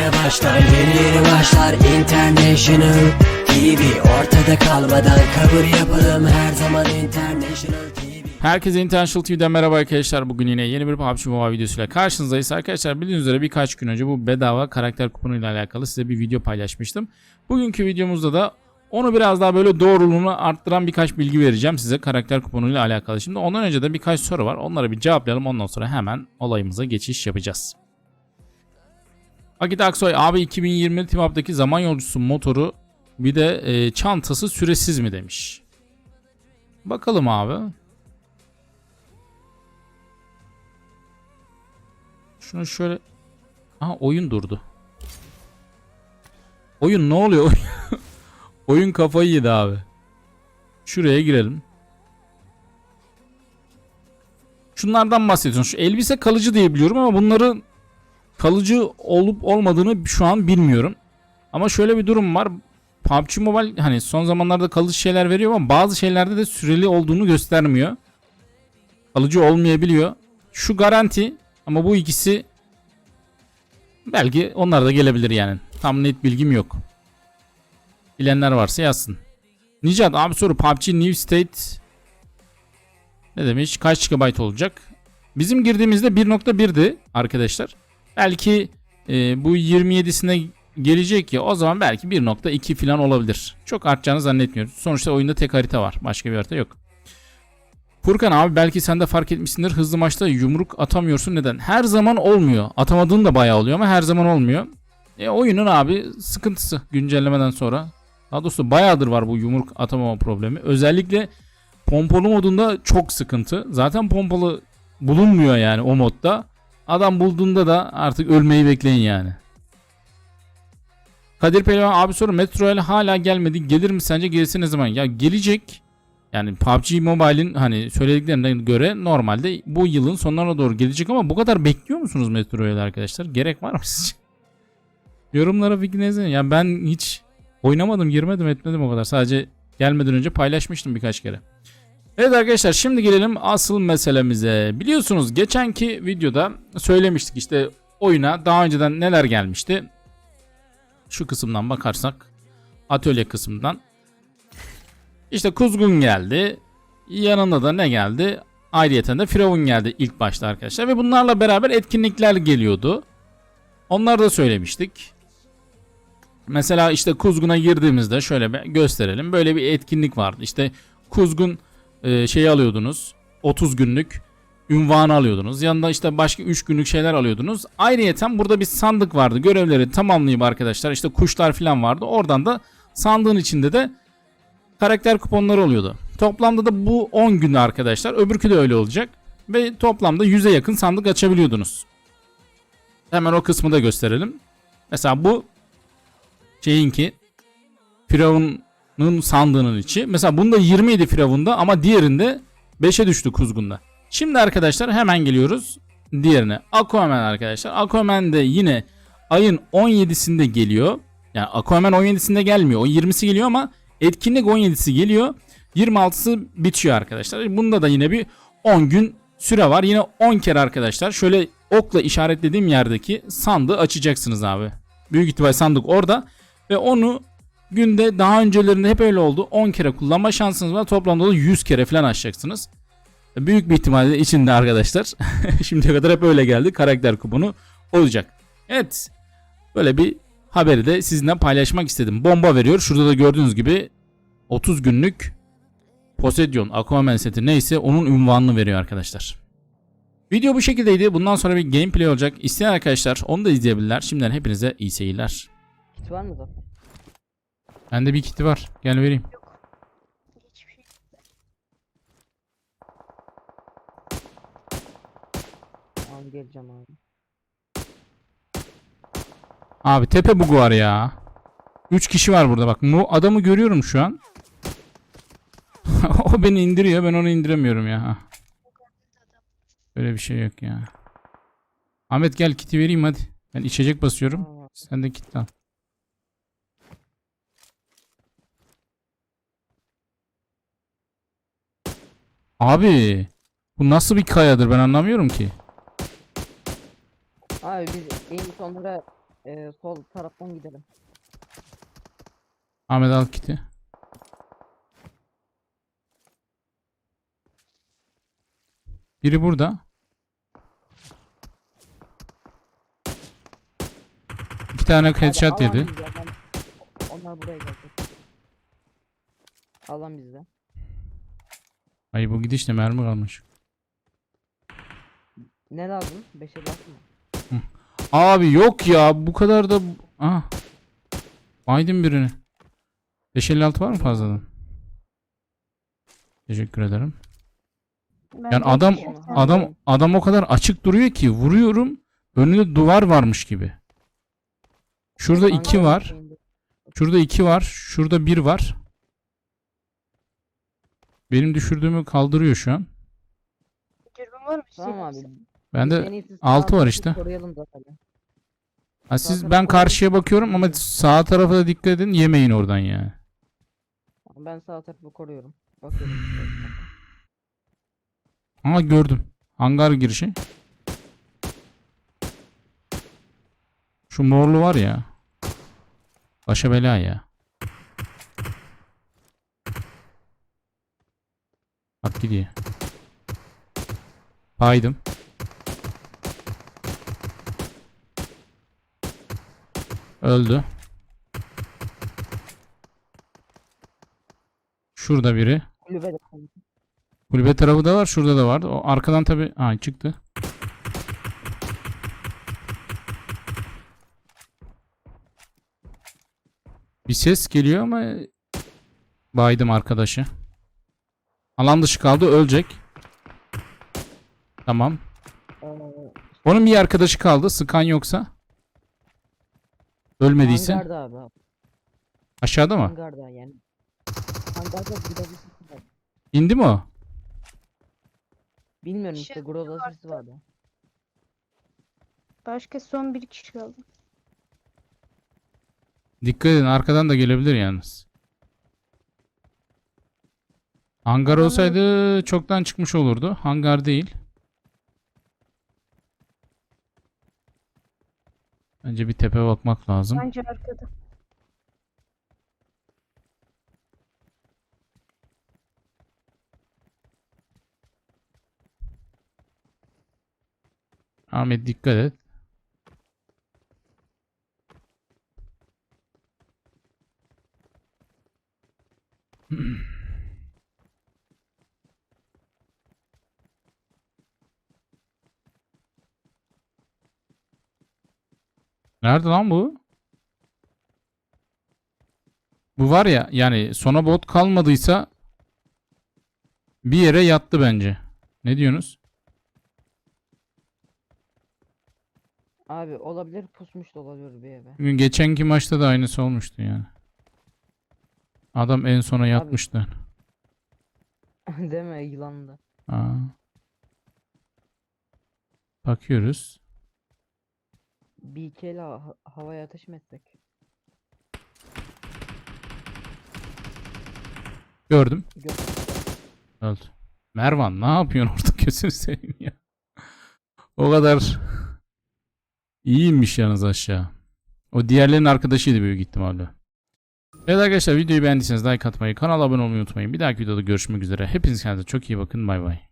yeni başlar Yeni yeni başlar International TV Ortada kalmadan kabul yapalım Her zaman International TV Herkese International TV'den merhaba arkadaşlar. Bugün yine yeni bir PUBG Mobile videosuyla karşınızdayız. Arkadaşlar bildiğiniz üzere birkaç gün önce bu bedava karakter kuponu ile alakalı size bir video paylaşmıştım. Bugünkü videomuzda da onu biraz daha böyle doğruluğunu arttıran birkaç bilgi vereceğim size karakter kuponu ile alakalı. Şimdi ondan önce de birkaç soru var. Onları bir cevaplayalım. Ondan sonra hemen olayımıza geçiş yapacağız. Akit Aksoy abi 2020 Team Up'daki zaman yolcusu motoru bir de e, çantası süresiz mi demiş. Bakalım abi. Şunu şöyle... Aha oyun durdu. Oyun ne oluyor? oyun kafayı yedi abi. Şuraya girelim. Şunlardan bahsediyorsun. Şu elbise kalıcı diye biliyorum ama bunların kalıcı olup olmadığını şu an bilmiyorum. Ama şöyle bir durum var. PUBG Mobile hani son zamanlarda kalıcı şeyler veriyor ama bazı şeylerde de süreli olduğunu göstermiyor. Kalıcı olmayabiliyor. Şu garanti ama bu ikisi belki onlar da gelebilir yani. Tam net bilgim yok. Bilenler varsa yazsın. Nicat abi soru PUBG New State ne demiş? Kaç GB olacak? Bizim girdiğimizde 1.1'di arkadaşlar. Belki e, bu 27'sine gelecek ya o zaman belki 1.2 falan olabilir. Çok artacağını zannetmiyorum. Sonuçta oyunda tek harita var. Başka bir harita yok. Furkan abi belki sen de fark etmişsindir. Hızlı maçta yumruk atamıyorsun. Neden? Her zaman olmuyor. Atamadığın da bayağı oluyor ama her zaman olmuyor. E, oyunun abi sıkıntısı güncellemeden sonra. Daha doğrusu bayağıdır var bu yumruk atamama problemi. Özellikle pompalı modunda çok sıkıntı. Zaten pompalı bulunmuyor yani o modda. Adam bulduğunda da artık ölmeyi bekleyin yani. Kadir Pehlivan abi soru Metro Rail hala gelmedi. Gelir mi sence gelirse ne zaman? Ya gelecek. Yani PUBG Mobile'in hani söylediklerine göre normalde bu yılın sonlarına doğru gelecek ama bu kadar bekliyor musunuz Metro Rail arkadaşlar? Gerek var mı sizce? Yorumlara fikrinizi ya ben hiç oynamadım, girmedim, etmedim o kadar. Sadece gelmeden önce paylaşmıştım birkaç kere. Evet arkadaşlar şimdi gelelim asıl meselemize. Biliyorsunuz geçenki videoda söylemiştik işte oyuna daha önceden neler gelmişti. Şu kısımdan bakarsak atölye kısmından işte Kuzgun geldi. Yanında da ne geldi? Ayrıyeten de Firavun geldi ilk başta arkadaşlar. Ve bunlarla beraber etkinlikler geliyordu. Onları da söylemiştik. Mesela işte Kuzgun'a girdiğimizde şöyle bir gösterelim. Böyle bir etkinlik vardı. İşte Kuzgun e, şeyi alıyordunuz. 30 günlük ünvanı alıyordunuz. Yanında işte başka 3 günlük şeyler alıyordunuz. Ayrıyeten burada bir sandık vardı. Görevleri tamamlayıp arkadaşlar işte kuşlar falan vardı. Oradan da sandığın içinde de karakter kuponları oluyordu. Toplamda da bu 10 gün arkadaşlar. Öbürkü de öyle olacak. Ve toplamda 100'e yakın sandık açabiliyordunuz. Hemen o kısmı da gösterelim. Mesela bu şeyinki Firavun'un sandığının içi. Mesela bunda 20 idi Firavun'da ama diğerinde 5'e düştü Kuzgun'da. Şimdi arkadaşlar hemen geliyoruz diğerine. Aquaman arkadaşlar. Aquaman de yine ayın 17'sinde geliyor. Yani Aquaman 17'sinde gelmiyor. O 20'si geliyor ama etkinlik 17'si geliyor. 26'sı bitiyor arkadaşlar. Bunda da yine bir 10 gün süre var. Yine 10 kere arkadaşlar şöyle okla işaretlediğim yerdeki sandığı açacaksınız abi. Büyük ihtimal sandık orada ve onu günde daha öncelerinde hep öyle oldu. 10 kere kullanma şansınız var. Toplamda da 100 kere falan açacaksınız. Büyük bir ihtimalle içinde arkadaşlar. Şimdiye kadar hep öyle geldi. Karakter kuponu olacak. Evet. Böyle bir haberi de sizinle paylaşmak istedim. Bomba veriyor. Şurada da gördüğünüz gibi 30 günlük Poseidon Aquaman seti neyse onun ünvanını veriyor arkadaşlar. Video bu şekildeydi. Bundan sonra bir gameplay olacak. İsteyen arkadaşlar onu da izleyebilirler. Şimdiden hepinize iyi seyirler. Kit var mı zaten? Bende bir kiti var. Gel vereyim. Tamam geleceğim abi. Abi tepe bugu var ya. 3 kişi var burada bak. Bu adamı görüyorum şu an. o beni indiriyor. Ben onu indiremiyorum ya. Hah. Böyle bir şey yok ya. Ahmet gel kiti vereyim hadi. Ben içecek basıyorum. Sen de kit al. Abi bu nasıl bir kayadır ben anlamıyorum ki. Abi biz en sonlara Ee, sol taraftan gidelim. Ahmet al kiti. Biri burada. İki tane headshot yedi. Onlar buraya gelecek. Alan bizde. Ay bu gidişle mermi kalmış. Ne lazım? 5'e mı? Abi yok ya bu kadar da... Ah. Aydın birini. 556 var mı fazladan? Teşekkür ederim. Yani adam adam adam o kadar açık duruyor ki vuruyorum önünde duvar varmış gibi. Şurada iki Hangar var. şeyinde. Şurada iki var. Şurada bir var. Benim düşürdüğümü kaldırıyor şu an. Dürbün var mı? Tamam abi. Hüseyin? Bende En iyisi altı var işte. Koruyalım zaten. ha siz Zaten ben karşıya bakıyorum ama sağ tarafa da dikkat edin yemeyin oradan yani. Ben sağ tarafı koruyorum. Bakıyorum. Ama gördüm. Hangar girişi. Şu morlu var ya. Başa bela ya. Gidiyor. Paydım. Öldü. Şurada biri. Kulübe Kulübe tarafı da var. Şurada da var. O arkadan tabi ha çıktı. Bir ses geliyor ama baydım arkadaşı. Alan dışı kaldı. Ölecek. Tamam. Onun bir arkadaşı kaldı. Sıkan yoksa. Ölmediyse. Hangarda abi. Aşağıda mı? Hangarda yani. Hangarda Groza'sı var. İndi mi o? Bilmiyorum işte Şey Groza'sı vardı. Başka son bir kişi kaldı. Dikkat edin arkadan da gelebilir yalnız. Hangar olsaydı çoktan çıkmış olurdu. Hangar değil. Bence bir tepe bakmak lazım. Bence arkada. Ahmet dikkat et. Nerede lan bu? Bu var ya yani sona bot kalmadıysa bir yere yattı bence. Ne diyorsunuz? Abi olabilir pusmuş da olabilir bir eve. Bugün geçenki maçta da aynısı olmuştu yani. Adam en sona yatmıştı. Değil mi yılandı. Aa. Bakıyoruz. Ele ha- havaya ateş mi etsek? Gördüm. Gör Öldü. Mervan ne yapıyorsun orada gözünü seveyim ya. O kadar iyiymiş yalnız aşağı. O diğerlerinin arkadaşıydı büyük ihtimalle. Evet arkadaşlar videoyu beğendiyseniz like atmayı, kanala abone olmayı unutmayın. Bir dahaki videoda görüşmek üzere. Hepiniz kendinize çok iyi bakın. Bay bay.